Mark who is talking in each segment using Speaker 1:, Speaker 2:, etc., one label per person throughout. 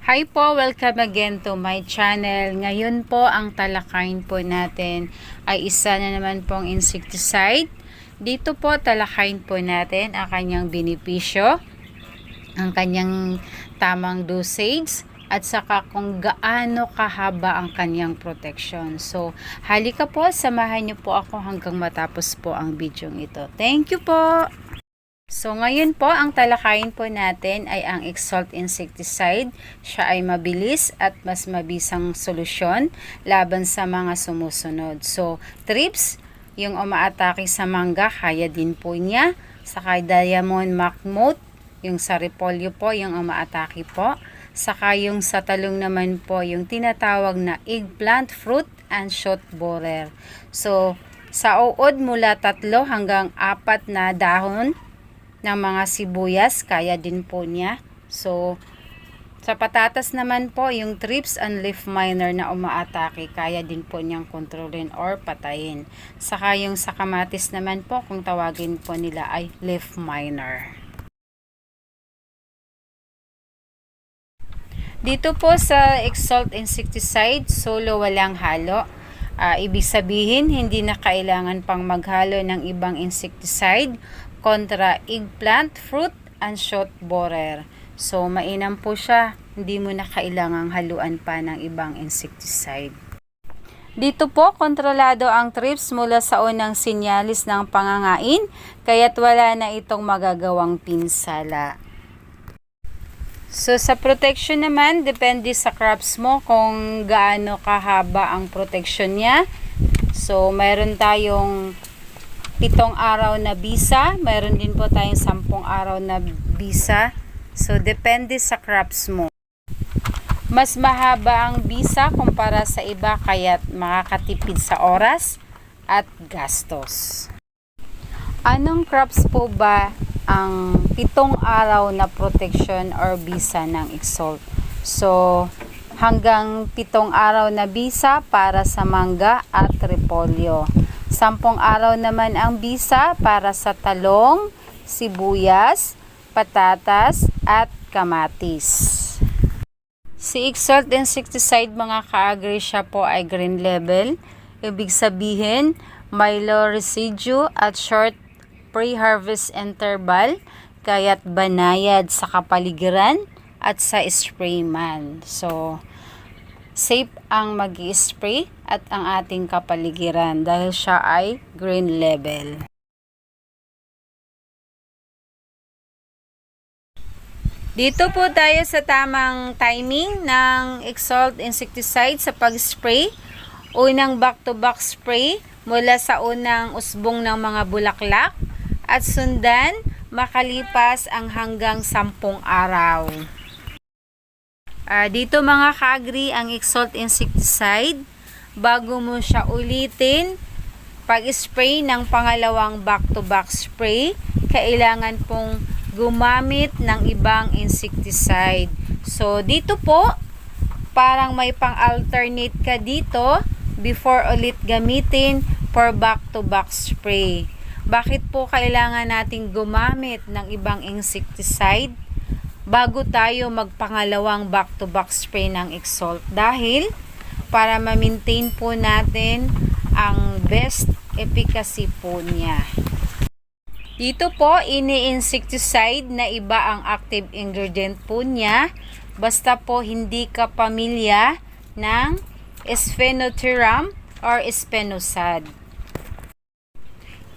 Speaker 1: Hi po, welcome again to my channel. Ngayon po, ang talakayin po natin ay isa na naman pong insecticide. Dito po, talakayin po natin ang kanyang benepisyo, ang kanyang tamang dosage, at saka kung gaano kahaba ang kanyang protection. So, halika po, samahan niyo po ako hanggang matapos po ang video ito. Thank you po! So ngayon po, ang talakayin po natin ay ang Exalt insecticide. Siya ay mabilis at mas mabisang solusyon laban sa mga sumusunod. So, trips, yung umaatake sa mangga, kaya din po niya. Saka diamond macmote, yung sa repolyo po, yung umaatake po. Saka yung sa talong naman po, yung tinatawag na eggplant fruit and shoot borer. So, sa uod mula tatlo hanggang apat na dahon ng mga sibuyas, kaya din po niya. So, sa patatas naman po, yung trips and leaf miner na umaatake, kaya din po niyang kontrolin or patayin. Saka yung sa kamatis naman po, kung tawagin po nila ay leaf miner. Dito po sa Exalt insecticide, solo walang halo. Ah, ibig sabihin, hindi na kailangan pang maghalo ng ibang insecticide kontra eggplant, fruit, and shoot borer. So, mainam po siya. Hindi mo na kailangang haluan pa ng ibang insecticide. Dito po, kontrolado ang trips mula sa unang sinyalis ng pangangain, kaya't wala na itong magagawang pinsala. So, sa protection naman, depende sa crops mo kung gaano kahaba ang protection niya. So, mayroon tayong pitong araw na visa. Mayroon din po tayong sampung araw na visa. So, depende sa crops mo. Mas mahaba ang visa kumpara sa iba kaya't makakatipid sa oras at gastos. Anong crops po ba ang pitong araw na protection or visa ng Exalt? So, hanggang pitong araw na visa para sa mangga at repolyo. Sampung araw naman ang visa para sa talong, sibuyas, patatas, at kamatis. Si Exalt insecticide mga ka-agri siya po ay green level. Ibig sabihin, may low residue at short pre-harvest interval, kaya't banayad sa kapaligiran at sa sprayman. So, safe ang mag spray at ang ating kapaligiran dahil siya ay green level. Dito po tayo sa tamang timing ng Exalt insecticide sa pag-spray. Unang back-to-back spray mula sa unang usbong ng mga bulaklak at sundan makalipas ang hanggang sampung araw. Ah, dito mga kagri ang Exalt insecticide bago mo siya ulitin pag-spray ng pangalawang back-to-back spray kailangan pong gumamit ng ibang insecticide. So dito po parang may pang-alternate ka dito before ulit gamitin for back-to-back spray. Bakit po kailangan nating gumamit ng ibang insecticide bago tayo magpangalawang back-to-back spray ng Exalt? Dahil para ma-maintain po natin ang best efficacy po niya. Dito po, ini-insecticide na iba ang active ingredient po niya. Basta po hindi ka pamilya ng Sphenotherium or Spinosad.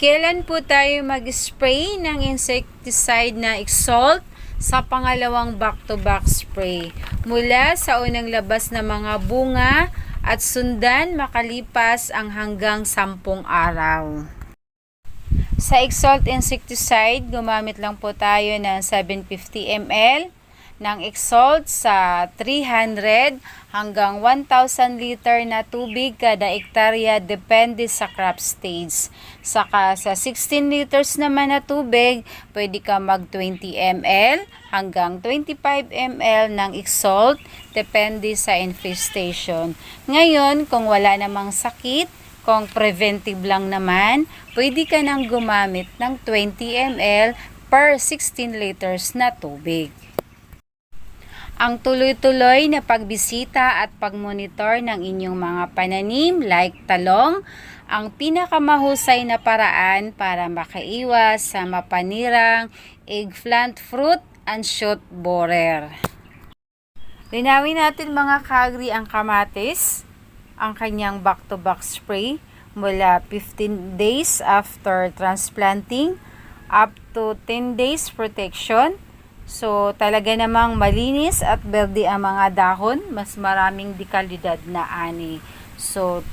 Speaker 1: Kailan po tayo mag-spray ng insecticide na Exalt sa pangalawang back-to-back spray? Mula sa unang labas na mga bunga at sundan makalipas ang hanggang sampung araw. Sa Exalt insecticide, gumamit lang po tayo ng 750 ml ng Exalt sa 300 hanggang 1,000 liter na tubig kada ektarya depende sa crop stage. Saka sa 16 liters naman na tubig, pwede ka mag 20 ml hanggang 25 ml ng Exalt depende sa infestation. Ngayon, kung wala namang sakit, kung preventive lang naman, pwede ka nang gumamit ng 20 ml per 16 liters na tubig. Ang tuloy-tuloy na pagbisita at pagmonitor ng inyong mga pananim like talong ang pinakamahusay na paraan para makaiwas sa mapanirang eggplant fruit and shoot borer. Linawin natin mga kagri ang kamatis, ang kanyang back-to-back spray mula 15 days after transplanting up to 10 days protection. So, talaga namang malinis at berde ang mga dahon, mas maraming dekalidad na ani. So,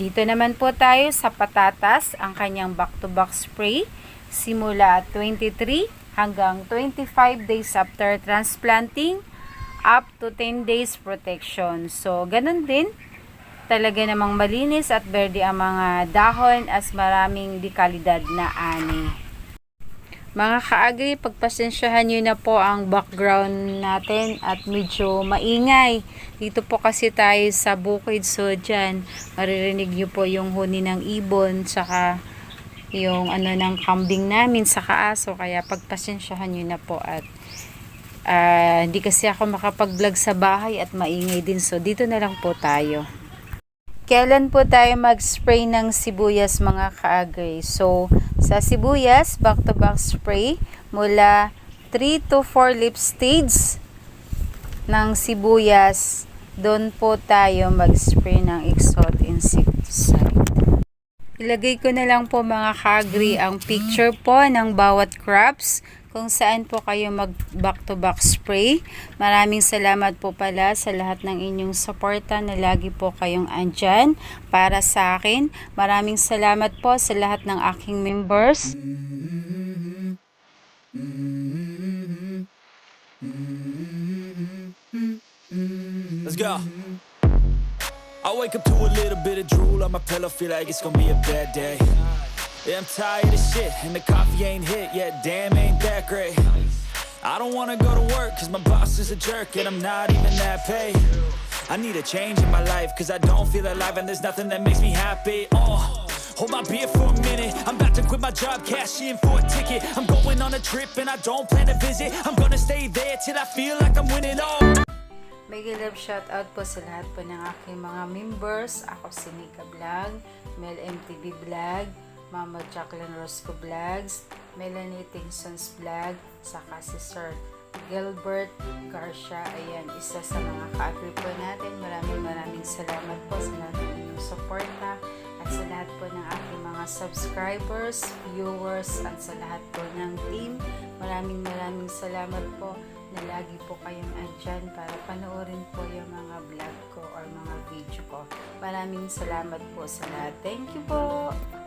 Speaker 1: dito naman po tayo sa patatas, ang kanyang back-to-back spray, simula 23 hanggang 25 days after transplanting, up to 10 days protection. So, ganun din, talaga namang malinis at berde ang mga dahon as maraming dekalidad na ani. Mga kaagri, pagpasensyahan nyo na po ang background natin at medyo maingay. Dito po kasi tayo sa bukid so dyan maririnig nyo po yung huni ng ibon saka yung ano ng kambing namin sa kaaso kaya pagpasensyahan nyo na po at ah, hindi kasi ako makapag-vlog sa bahay at maingay din so dito na lang po tayo. Kailan po tayo mag-spray ng sibuyas mga kaagri? So, sa sibuyas, back-to-back spray mula 3 to 4 lip stage ng sibuyas. Doon po tayo mag-spray ng Exalt insecticide. Ilagay ko na lang po mga kagri ang picture po ng bawat crops kung saan po kayo mag back to back spray. Maraming salamat po pala sa lahat ng inyong suporta na lagi po kayong andyan para sa akin. Maraming salamat po sa lahat ng aking members.
Speaker 2: Let's go. I wake up to a little bit of drool on my pillow, feel like it's gonna be a bad day. Yeah, I'm tired of shit, and the coffee ain't hit yet, damn, ain't that great. I don't wanna go to work, cause my boss is a jerk, and I'm not even that paid. I need a change in my life, cause I don't feel alive, and there's nothing that makes me happy. Oh. Hold my beer for a minute. I'm about to quit my job, cash in for a ticket. I'm going on a trip and I don't plan to visit. I'm gonna stay there till I feel like I'm winning all.
Speaker 1: Mega love shoutout po sa lahat po ng aking mga members. Ako si Mika Vlog, Mel MTV Vlog, Mama Jacqueline Rosco Vlogs, Melanie Tingsons Vlog, saka si Sir Gilbert Garcia. Ayan, isa sa mga ka-agree po natin. Maraming maraming salamat po sa lahat ng inyong suporta at sa lahat po ng aking mga subscribers, viewers, at sa lahat po ng team. Maraming maraming salamat po na lagi po kayong andyan para panoorin po yung mga vlog ko or mga video ko. Maraming salamat po sa lahat. Thank you po!